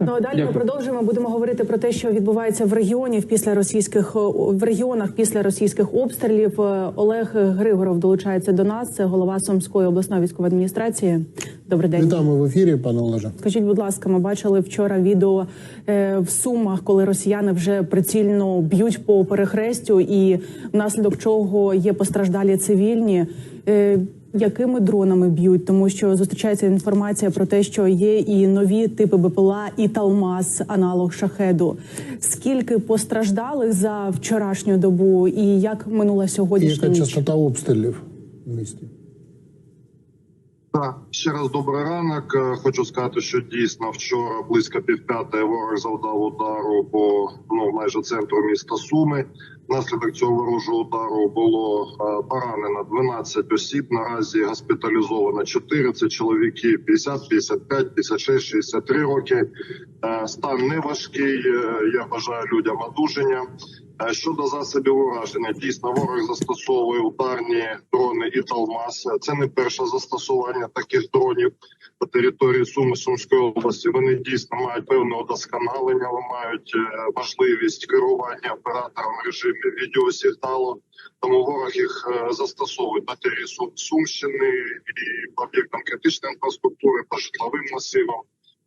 Ну а далі ми продовжуємо. Будемо говорити про те, що відбувається в регіоні після російських в регіонах після російських обстрілів. Е, Олег Григоров долучається до нас. Це голова Сумської обласної військової адміністрації. Добрий день. Вітаємо в ефірі, пане Олеже. Скажіть, будь ласка, ми бачили вчора відео е, в Сумах, коли росіяни вже прицільно б'ють по перехрестю, і внаслідок чого є постраждалі цивільні. Якими дронами б'ють, тому що зустрічається інформація про те, що є і нові типи БПЛА, і Талмаз, аналог шахеду. Скільки постраждалих за вчорашню добу, і як минула сьогоднішня яка ніч? частота обстрілів в місті? Так, ще раз добрий ранок. Е, Хочу сказати, що дійсно вчора близько півп'ятої ворог завдав удару по ну майже центру міста Суми. Внаслідок цього ворожого удару було е, поранено 12 осіб. Наразі госпіталізовано 4. Це чоловіки 50, 55, 56, 63 роки. Е, Стан не важкий. Я бажаю людям одужання. Е, Щодо засобів ураження, дійсно ворог застосовує ударні дрони і Талмаз. Це не перше застосування таких дронів по території Суми Сумської області. Вони дійсно мають певне удосконалення, мають е, можливість керування оператором режимі відеосигналу. Тому ворог їх е, застосовує на території Сум- Сумщини і по об'єктам критичної інфраструктури, по житловим масивам.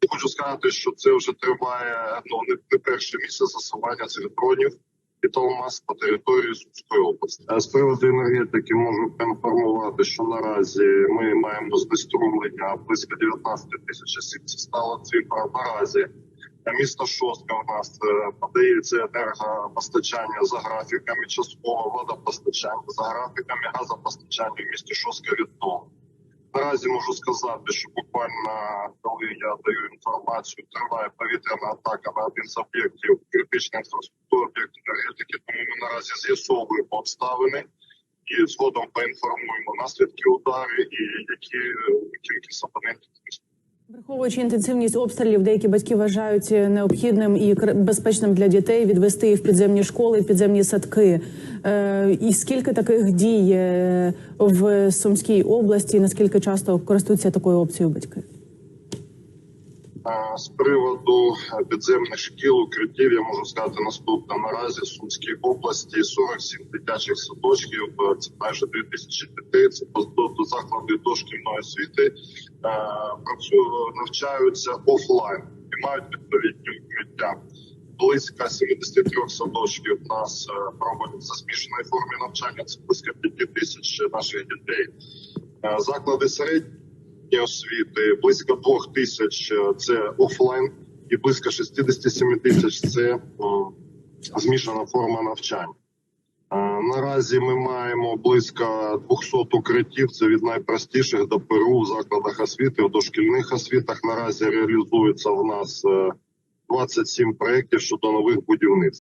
Хочу сказати, що це вже триває ну не, перше місце засування цих дронів і Талмаз по території Сумської області. З приводу енергетики можу поінформувати, що наразі ми маємо знеструмлення близько 19 тисяч осіб. Це стала цифра наразі. Місто Шостка у нас е, подається енергопостачання за графіками, частково водопостачання за графіками, газопостачання в місті Шостка відновлено. Наразі можу сказати, що буквально коли я даю інформацію, триває повітряна атака на один з об'єктів критичної інфраструктури, об'єкт енергетики. Тому ми наразі з'ясовуємо обставини і згодом поінформуємо наслідки ударів і які е, кількість абонентів. Враховуючи інтенсивність обстрілів, деякі батьки вважають необхідним і безпечним для дітей відвести їх в підземні школи, підземні садки. Е, і скільки таких дій е, в Сумській області? Наскільки часто користуються такою опцією батьки? З приводу підземних шкіл, укриттів, я можу сказати наступне. Наразі в Сумській області 47 дитячих садочків, е, це майже 2000 дітей, це до, до заклади дошкільної освіти, е, працюють, навчаються офлайн і мають відповідні укриття. Близько 73 садочків у нас е, проводяться змішаної формі навчання, це близько 5 тисяч наших дітей. Заклади середньої освіти близько двох тисяч е, це офлайн, і близько 67 тисяч це змішана форма навчання. Е, Наразі ми маємо близько 200 укриттів. Це від найпростіших до ПРУ в закладах освіти, в дошкільних освітах. Наразі реалізується в нас е, 27 проєктів щодо нових будівництв.